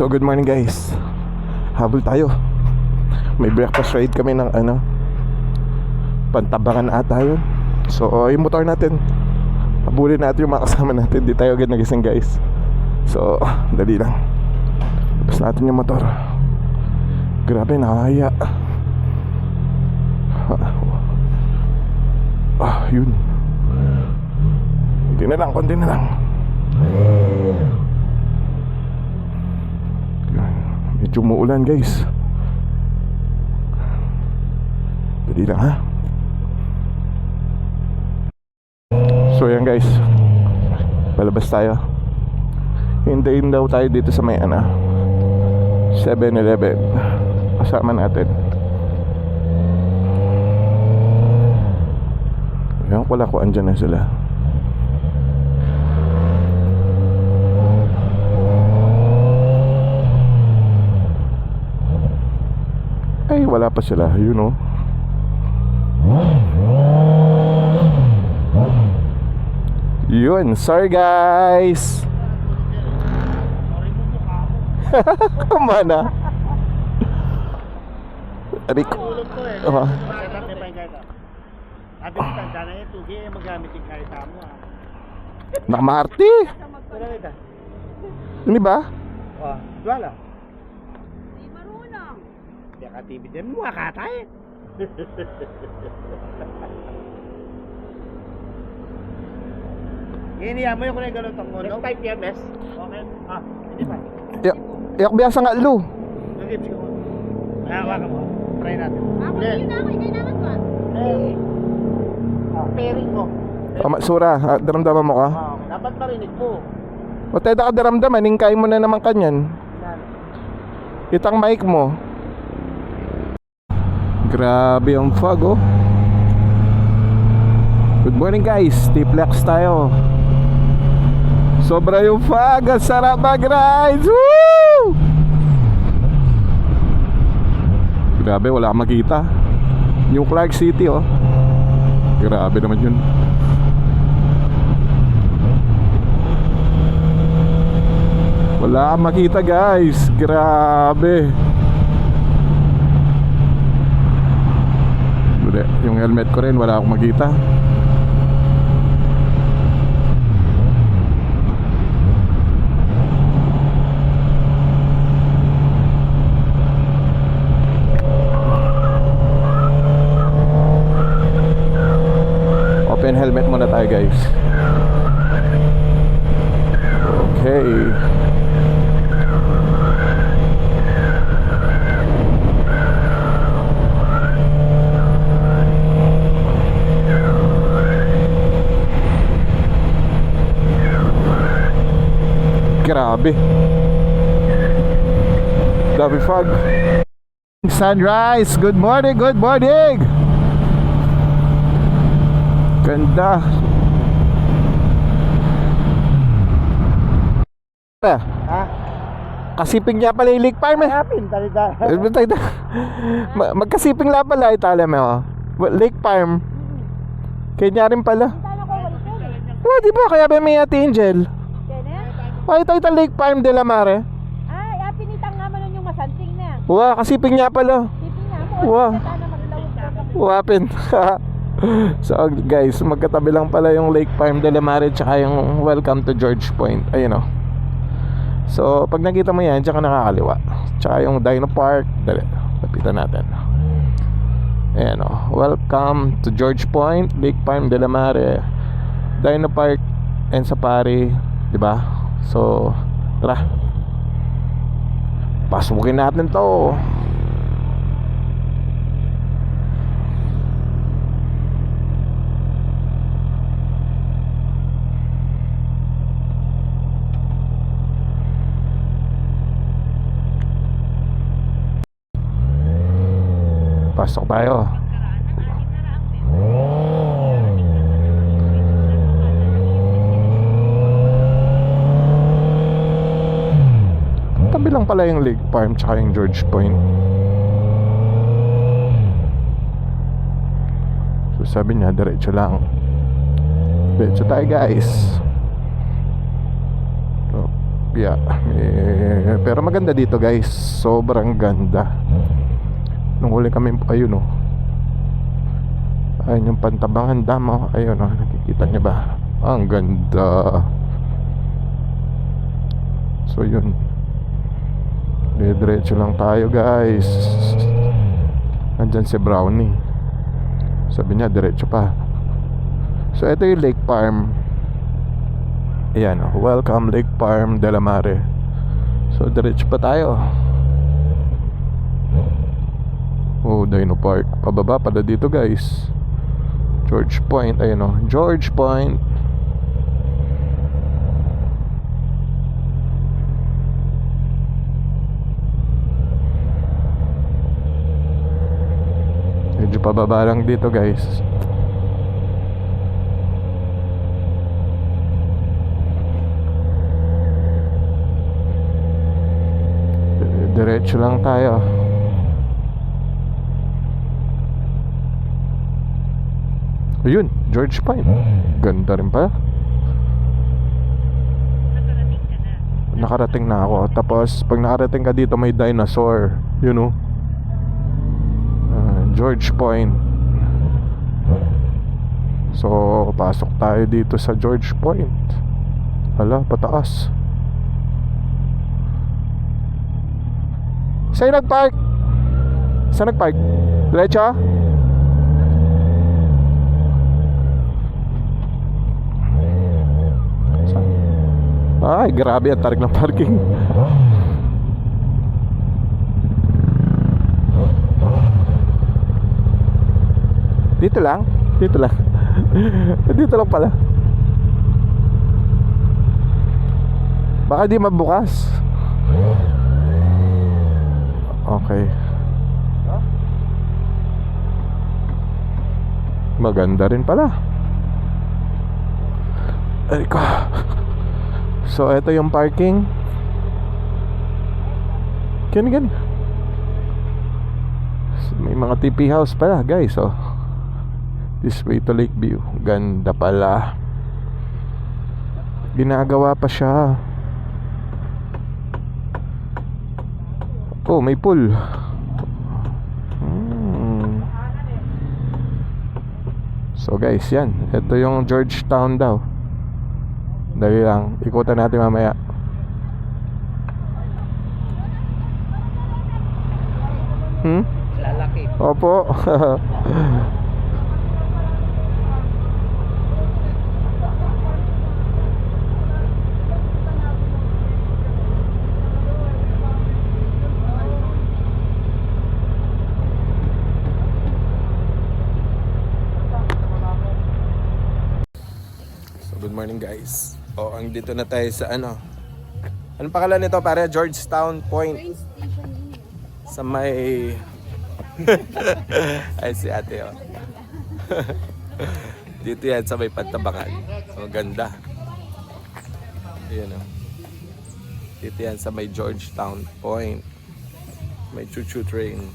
So good morning guys. Habol tayo. May breakfast ride kami ng ano Pantabangan ata yun. So yung motor natin. Habulin natin yung mga natin. Di tayo agad nagising guys. So dali lang. Tapos natin yung motor. Grabe nakakaya. Ah yun. Konti na lang, konti na lang Medyo umuulan guys. Dali lang ha? So yan guys. Palabas tayo. Hintayin daw tayo dito sa may ano 7-Eleven Kasama natin. Ewan ko wala ko andyan na sila Ay, wala pa sila, you know. Yun, sorry guys. Kumana. Eh. Oh. Setup ni Pine Guard. Ate mo tanda na yung tugi eh, magamit yung kahit mo ah. Nakamaharte. Wala kita. Hindi ba? Oh, wala. Di marunong. Ka TV din mo, akata eh. Iniya mo yung kung gano'n tong mundo. Next type PMS. Okay. Ah, hindi pa. Yak, yak biasa nga lu. Nag-gips ko. Hawa ka mo. Try natin. Ako Hindi. yun ako, naman ba? Eh. Ah, pairing mo. Tama, sura, ha, daramdaman mo ka? Ah, dapat marinig mo. O tayo ka daramdaman, hingkay mo na naman kanyan. Yan. Itang mic mo. Grabe ang fog oh. Good morning guys, T-Flex tayo. Sobra yung fog, ang sarap mag-rides! Woo! Grabe, wala makita. New Clark City oh. Grabe naman yun. Wala makita guys. Grabe. Hindi, yung helmet ko rin wala akong makita. Open helmet muna tayo guys. Okay. Grabe. Dami fog. Sunrise. Good morning, good morning. Ganda. Ah, Ha? Kasiping niya pala yung Lake Farm eh. Hapin, talita. Eh. Ma- Magkasiping la pala itala mo. oh. Lake Farm. Kanya rin pala. Oh, di ba? Kaya ba may Ate Angel? Ito ito Lake Farm de la Mare. Ay, ah, pinitang nga man yung masanting na. Wow, kasiping niya pala. Sipin nga mo. Wow. Wapin. so guys, magkatabi lang pala yung Lake Farm de la Mare tsaka yung Welcome to George Point. Ayun oh. So, pag nakita mo yan, tsaka nakakaliwa. Tsaka yung Dino Park, dali, lapitan natin. Ayan oh. Welcome to George Point, Lake Farm de la Mare, Dino Park, and Safari, 'di ba? So, tara. Pasukin natin 'to. Pasok tayo. Tabi lang pala yung Lake Farm tsaka yung George Point. So sabi niya, diretso lang. Diretso tayo guys. So, tilapia. Eh, pero maganda dito guys. Sobrang ganda. Nung huli kami, ayun oh. Ayun yung pantabangan dam oh. Ayun oh, nakikita niyo ba? Ang ganda. So yun. Diretso lang tayo guys. Nandyan si Brownie. Sabi niya diretso pa. So ito yung Lake Farm. Ayan, oh, welcome Lake Farm de la Mare. So diretso pa tayo. Oh, Dino Park. Pababa pala dito, guys. George Point, ayun oh. George Point. Medyo pababa lang dito, guys. Diretso lang tayo. Ayun, George Pine. Ganda rin pala. Nakarating ka na. Nakarating na ako. Tapos, pag nakarating ka dito, may dinosaur. You know? George Point. So, pasok tayo dito sa George Point. Hala, pataas. Sa'yo nag-park? Saan nag-park? Diretso? Ay, grabe ang tarik ng parking. Dito lang? Dito lang. Dito lang pala. Baka di mabukas. Okay. Maganda rin pala. Ay ko. So, ito yung parking. Gan gan. May mga TP house pala, guys, oh. This way to Lakeview. Ganda pala. Ginagawa pa siya. Oh, may pool. Hmm. So guys, yan. Ito yung Georgetown daw. Dali lang. Ikutan natin mamaya. Hmm? Lalaki. Opo. So good morning guys. O, ang dito na tayo sa ano. Anong pangalan nito pare? Georgetown Point. Sa may Ay si ate oh. Dito yan sa may pantabangan. So ganda. Ayan oh. Dito yan sa may Georgetown Point. May choo-choo train.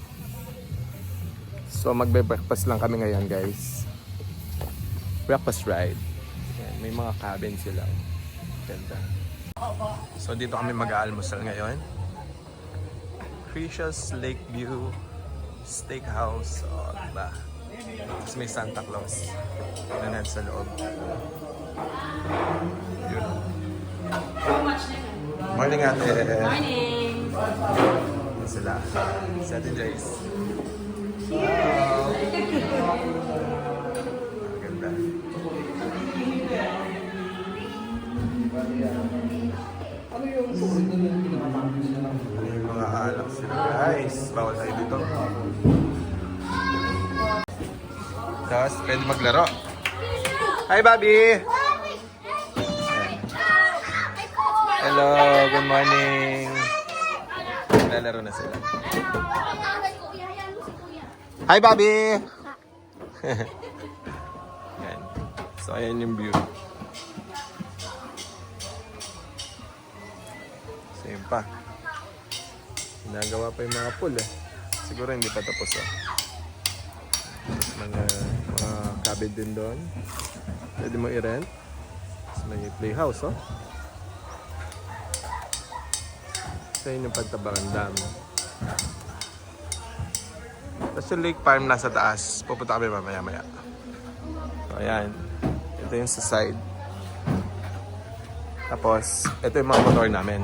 So magbe-breakfast lang kami ngayon guys. Breakfast ride. May mga cabin sila. Ganda. So dito kami mag-aalmusal ngayon. Precious Lakeview Steakhouse. O, diba? Tapos may Santa Claus. Na sa loob. Yun. Morning ate. Morning! Yun sila. Si Ate Joyce. Wow. May mga alak sila guys. Bawal tayo dito. Tapos pwede maglaro. Hi Bobby! Hello, good morning. Lalaro na sila. Hi Bobby! Yan. So ayan yung view. Pa. Ginagawa pa yung mga pool eh. Siguro hindi pa tapos oh. Mga, mga cabin din doon. Pwede mo i-rent. May playhouse oh. So yun yung pagtabang dam. Tapos yung lake farm nasa taas. Pupunta kami mamaya maya. So ayan. Ito yung sa side. Tapos, ito yung mga motor namin.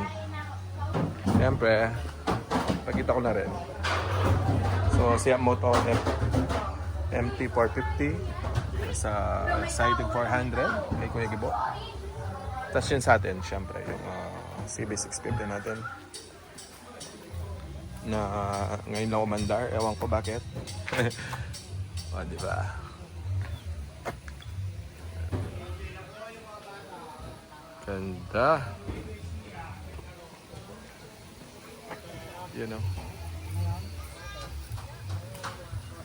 Siyempre, pakita ko na rin. So, Siam Moto F MT450 sa Siding 400 kay Kuya Gibo. Tapos yun sa atin, syempre, yung uh, CB650 natin. Na ngayon lang umandar, ewan ko bakit. o, di ba? Ganda. Yun o.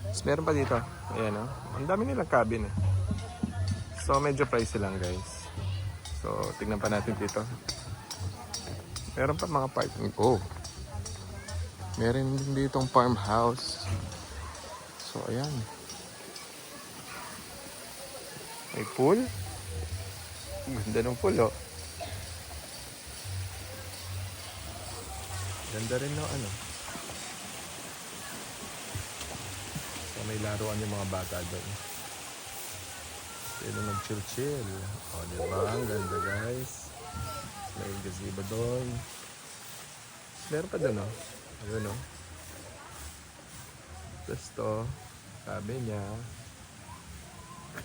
Tapos meron pa dito. Ayan o. Ang dami nilang cabin eh. So medyo pricey lang guys. So tingnan pa natin dito. Meron pa mga parking. Oh. Meron din ditong farmhouse. So ayan. May pool. Ganda ng pool oh. Ganda rin ng ano. So may laruan yung mga bata doon. Pwede mag-chill-chill. O, di ba? Ang ganda, guys. May gazebo doon. Meron pa doon, oh. Ayun, oh. Tapos to, sabi niya,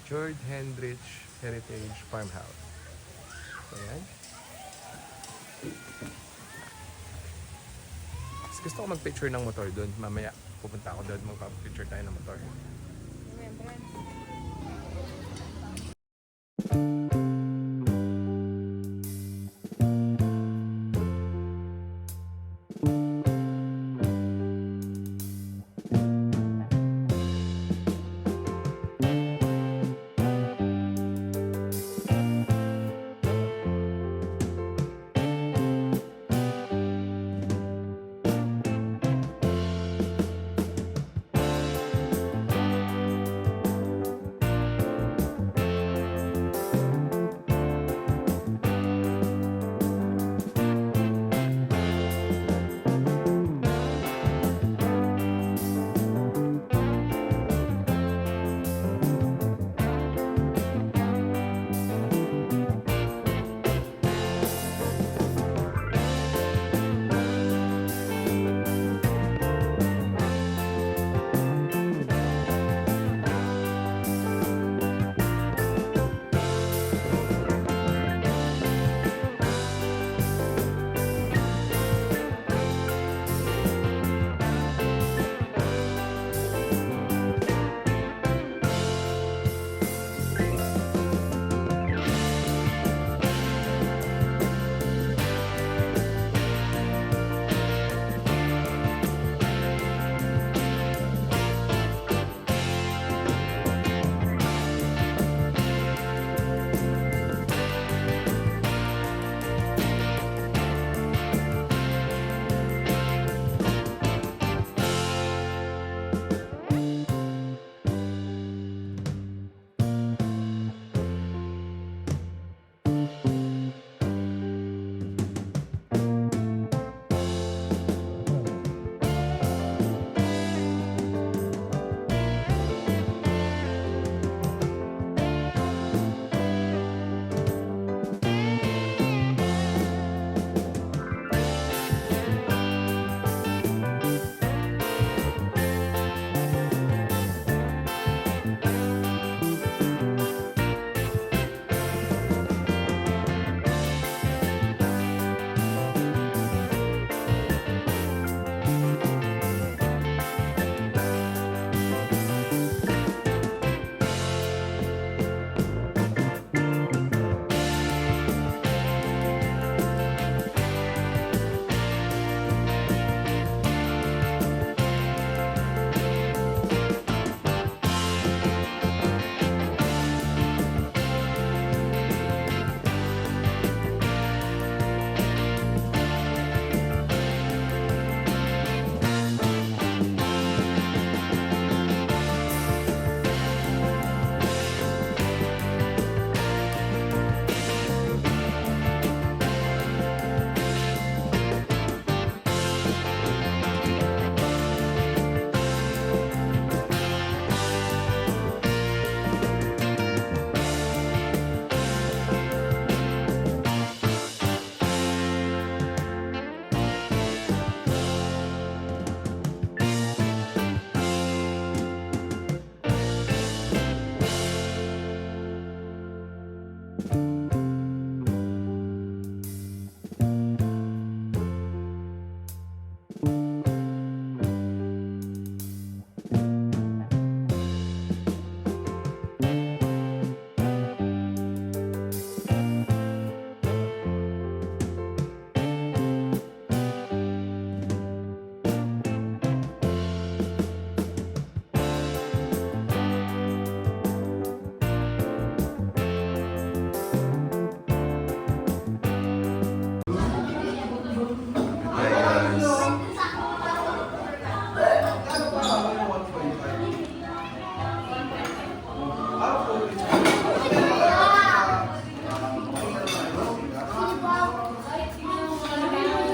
George Hendrich Heritage Farmhouse. So, yan. Gusto ko mag-picture ng motor doon. Mamaya, pupunta ako doon. Magpa-picture tayo ng motor.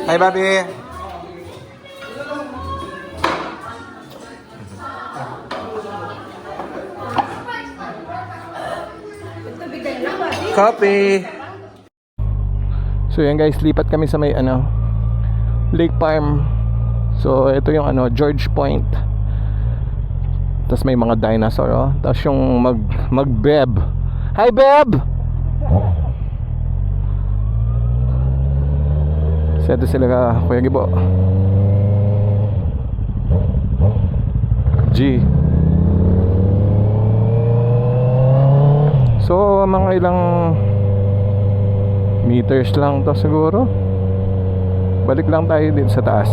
Hi, Bobby. Copy. So yan guys, lipat kami sa may ano Lake Farm. So ito yung ano George Point. Tapos may mga dinosaur oh. Tapos yung mag magbeb. Hi Beb. Ito sila ka Kuya Gibo. G. So mga ilang meters lang to siguro. Balik lang tayo din sa taas.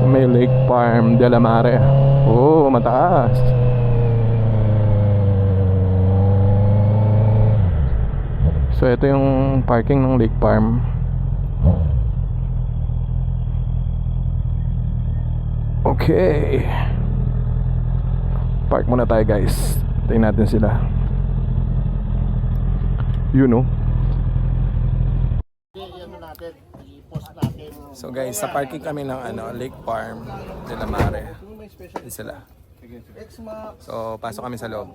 So may Lake Farm de la Mare. Oh, mataas. So ito yung parking ng Lake Farm. Okay. Park muna tayo guys. Tingnan natin sila. You know. So guys, sa parking kami ng ano, Lake Farm de la Mare. Sila. So, pasok kami sa loob.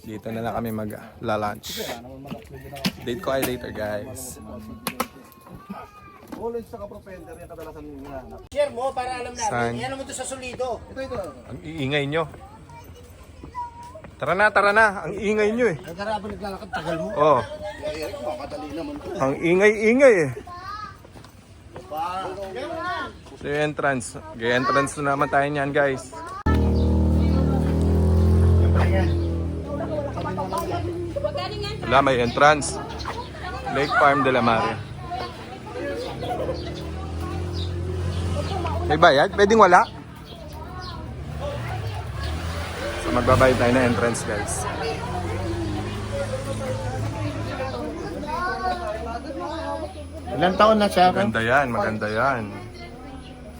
Dito na lang kami mag-lunch. Date ko ay later guys. Share mo para alam natin. Yan naman to sa solido. Ang iingay nyo. Tara na, tara na. Ang ingay nyo eh. Nagkara ba naglalakad, tagal mo. Oh, Eh, Eric, makadali naman to. ang ingay-ingay eh. Pa. So yung entrance. G-entrance na naman tayo niyan guys. Wala, may entrance. Lake Farm de la Mare. May bayad? Pwedeng wala? So magbabayad tayo ng entrance guys. Ilan taon na siya? Maganda yan, maganda yan.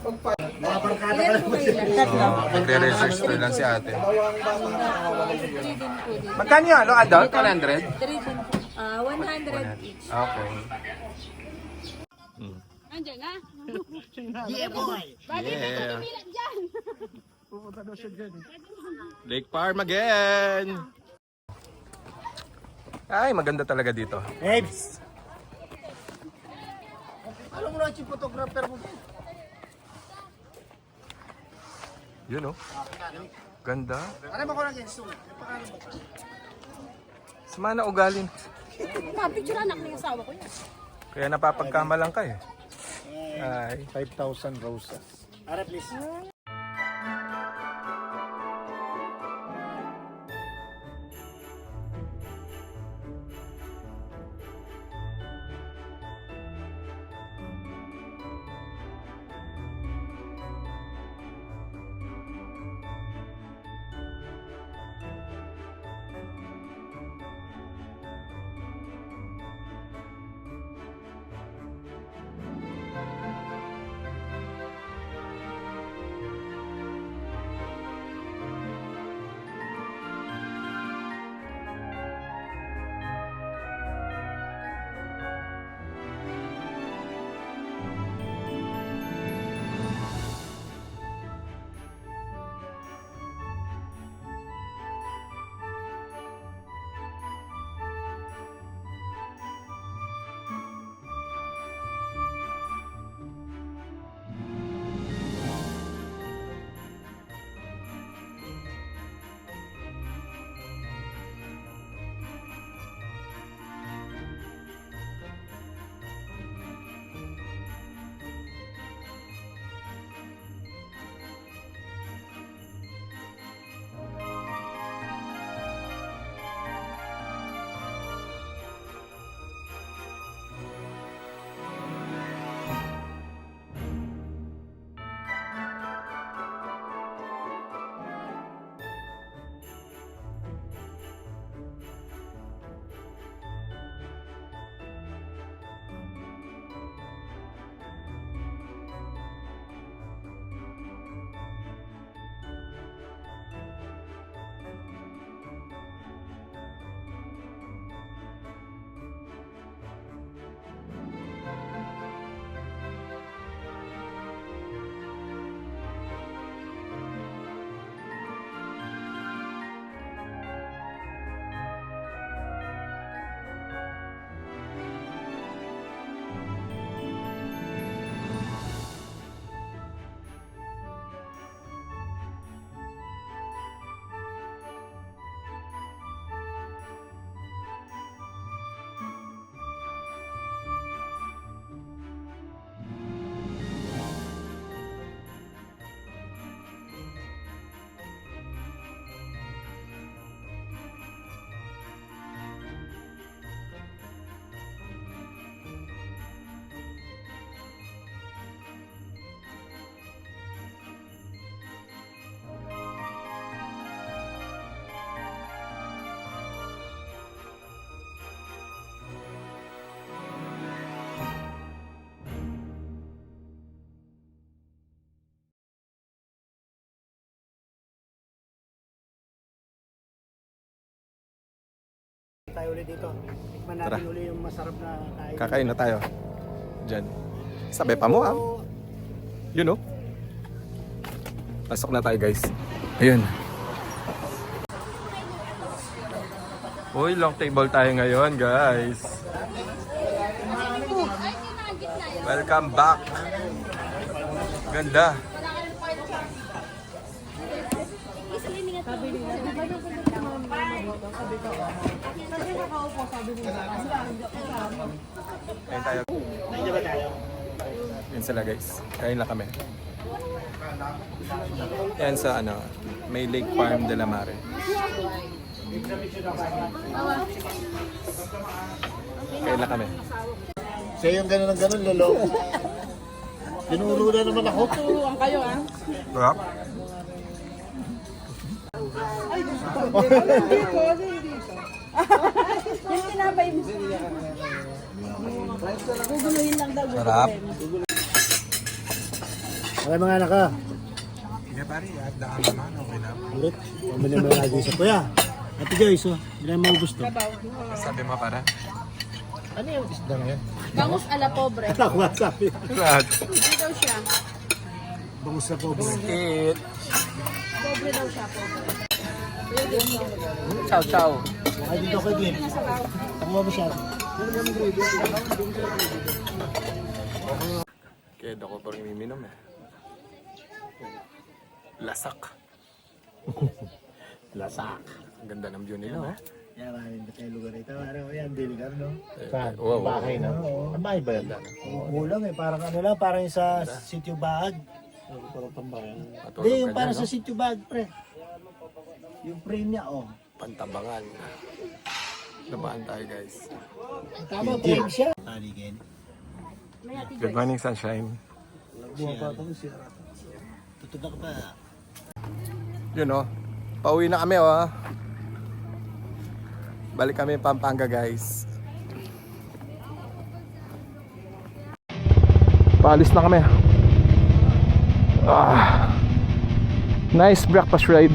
Mga barkada ka naman. So, magre-register lang si ate. Magkano yan? Ano, adult? 100? Ah, 100 each. Okay. Andiyan na. Yeah, boy. Yeah. Diyan. Lake Farm again! Ay, maganda talaga dito. Babes. Alam mo na si photographer mo. Yun oh. Ganda. Alam mo ko lang yan, mo. Sumana ugalin. Mapicture anak ng asawa ko yan. Kaya napapagkamalang ka eh. Ay. 5,000 roses. Ara, please. Tayo ulit dito. Tikman natin Tara. ulit yung masarap na kain. Kakain na tayo. Diyan. Sabi pa mo ah. Yun oh. Pasok na tayo guys. Ayun. Uy, long table tayo ngayon guys. Welcome back. Ganda. Kain tayo. Ba tayo? Yan sila guys. Kain lang kami. Yan sa ano, may Lake Farm de la Mare. Kain lang kami. Siya yung gano'n ng gano'n, lolo. Tinuro na naman ako. Turuan kayo ah. Sarap. Yung tinapay mo. Guguluhin lang daw. Sarap. Wala mga anak ka. Hindi pare, at daan naman, okay na. Ulit. Pamili mo lagi sa kuya. Ate Joyce, oh. Hindi na maubos to. Sabi mo para? Ano yung isda ngayon? Bangus ala pobre. Ako nga sabi. Lahat. Hindi daw siya. Bangus sa pobre. Eat. Pobre daw siya, pobre. Ciao, ciao. Ay, dito kay Gin. Ako mo siya. Kaya ako pa rin miminom eh. Lasak. Lasak. Ang ganda ng view nila eh. Yan, maraming na tayo lugar ito. Ano yan, diligar, no? Saan? Wow, wow, Bahay na. Ang bahay ba yan? Kulang eh, parang ano lang, parang sa sitio bag. Parang tambayan. Hindi, yung parang sa sitio bag, pre. Yung frame niya, oh. Pantabangan. Nabahan tayo guys. Tama, frame siya. Taligin. Good morning sunshine. Buha pa ito siya. Tutugak pa. Yun oh. Pauwi na kami oh. Balik kami Pampanga guys. Paalis na kami. Ah. Nice breakfast ride.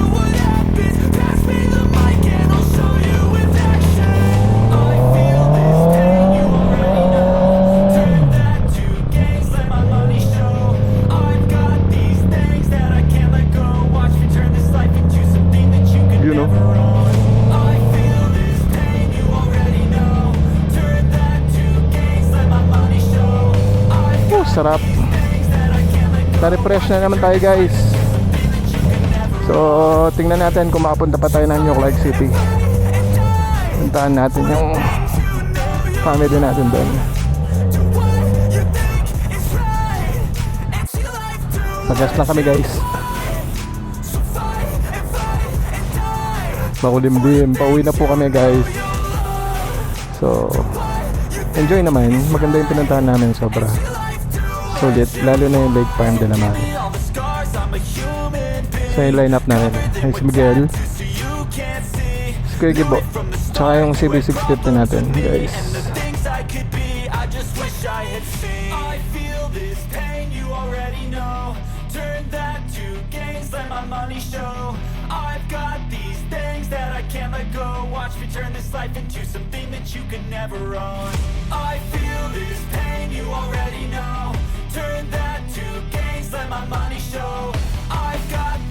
Na-refresh na naman tayo guys. So, tingnan natin kung makapunta pa tayo ng New Clark City. Puntahan natin yung family natin doon. Magas lang kami guys. Makulimlim. Pauwi na po kami guys. So, enjoy naman. Maganda yung pinuntahan namin sobra. Sulit. Lalo na yung Lake Farm de la being So yung lineup namin. Ay, si Miguel, si Kuya Gibo, tsaka yung CB650 natin guys. Watch me turn this life into something that you could never own. I feel this pain, you already know. turn that to gains, let my money show. I've got